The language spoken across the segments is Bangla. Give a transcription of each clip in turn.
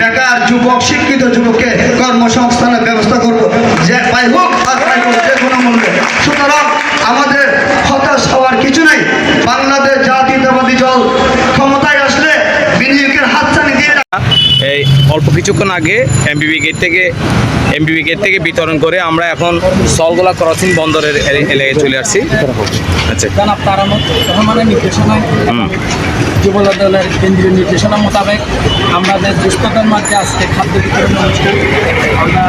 বেকার যুবক, শিক্ষিত যুবককে কর্মসংস্থানের ব্যবস্থা করব। যে পাই হোক, আর যে কোনো মূল্যে সুতরাং এই অল্প কিছুক্ষণ আগে এমবিবি গেট থেকে এমবিবি গেট থেকে বিতরণ করে আমরা এখন সলগোলা ক্রসিং বন্দরের এলাকায় চলে আসছি। আচ্ছা। দলের কেন্দ্রীয় নির্দেশনা মোতাবেক আমাদের দুস্থতার মাঝে আজকে খাদ্য বিতরণ অনুষ্ঠান আমরা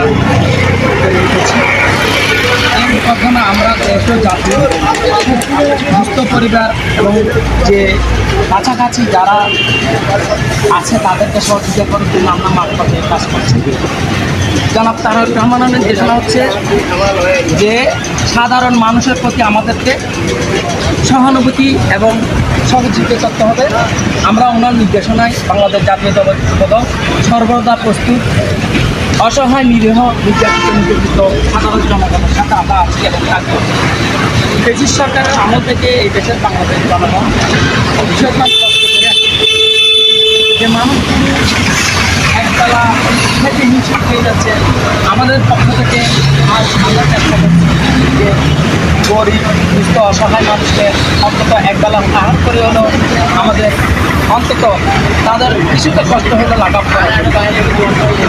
এই ঘটনা আমরা যেহেতু জাতীয় দুস্থ পরিবার এবং যে কাছাকাছি যারা আছে তাদেরকে সহযোগিতা করার জন্য আমরা মারফতে কাজ করছি। জনাব তারক রহমানের নির্দেশনা হচ্ছে যে সাধারণ মানুষের প্রতি আমাদেরকে সহানুভূতি এবং সহযোগিতা করতে হবে। আমরা ওনার নির্দেশনায় বাংলাদেশ জাতীয় দল সর্বদা প্রস্তুত। অসহায় নিরীহ নির্যাতিত নির্যাতিত সাধারণ জনগণের সাথে আমরা আছি এবং থাকব। ব্রিটিশ সরকারের আমল থেকে এই দেশের বাংলাদেশ জনগণ ভবিষ্যৎ যে মানুষগুলো একতলা থেকে নিচে হয়ে যাচ্ছে, আমাদের পক্ষ থেকে আজ আমরা চেষ্টা করছি যে গরিব, দুস্থ, অসহায় মানুষকে অন্তত একবেলা আহার করে হলেও আমাদের অন্তত তাদের কিছুটা কষ্ট হলে করা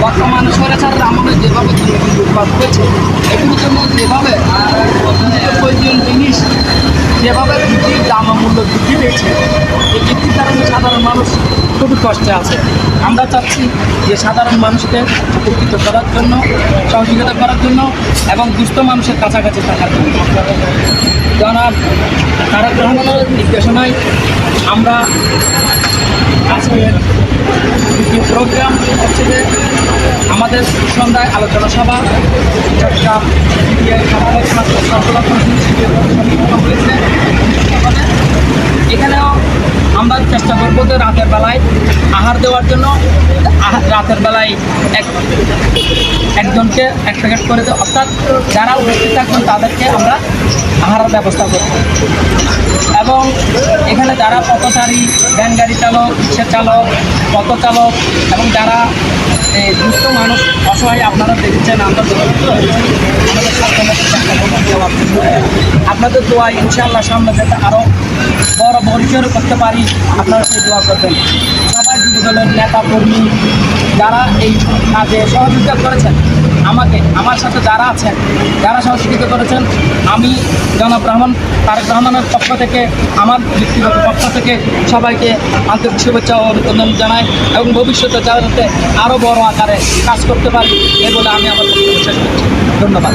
বর্তমান স্বৈরাচারের আমলে যেভাবে উৎপাদ হয়েছে এগুলোর জন্য যেভাবে নিত্য প্রয়োজনীয় জিনিস, যেভাবে বৃদ্ধির দাম মূল্য বৃদ্ধি পেয়েছে এই বৃদ্ধির কারণে সাধারণ মানুষ খুবই কষ্টে আছে। আমরা চাচ্ছি যে সাধারণ মানুষকে উপকৃত করার জন্য, সহযোগিতা করার জন্য এবং দুস্থ মানুষের কাছাকাছি থাকার জন্য। জনাব তারক রহমানের নির্দেশনায়? আমরা আজকের দ্বিতীয় প্রোগ্রাম হচ্ছে যে আমাদের সন্ধ্যায় আলোচনা সভা চট্টগ্রাম হয়েছে এখানেও আমরা চেষ্টা করব যে রাতের বেলায় আহার দেওয়ার জন্য রাতের বেলায় এক একজনকে এক প্যাকেট করে দেওয়া অর্থাৎ যারা উপস্থিত থাকবেন তাদেরকে আমরা আহারের ব্যবস্থা করব এবং এখানে যারা পথচারী, ভ্যান গাড়ি চালক, রিক্সা চালক পথ চালক, এবং যারা দুস্থ মানুষ, অসহায়, আপনারা দেখেছেন, আমরা আমাদের করব দেওয়ার জন্য। আপনাদের দোয়া, ইনশাআল্লাহ সামনে যাতে আরও বড় পরিচয় করতে পারি, আপনারা সেই দোয়া করবেন। সবাই যুব দলের নেতা, কর্মী যারা এই কাজে সহযোগিতা করেছেন, আমাকে, আমার সাথে যারা আছেন, যারা সহযোগিতা করেছেন, আমি জনাব রহমান তারেক রহমানের পক্ষ থেকে, আমার ব্যক্তিগত পক্ষ থেকে সবাইকে আন্তরিক শুভেচ্ছা ও অভিনন্দন জানাই এবং ভবিষ্যতে যাতে আরও বড় আকারে কাজ করতে পারি, এ বলে আমি আমার শেষ করছি। ধন্যবাদ।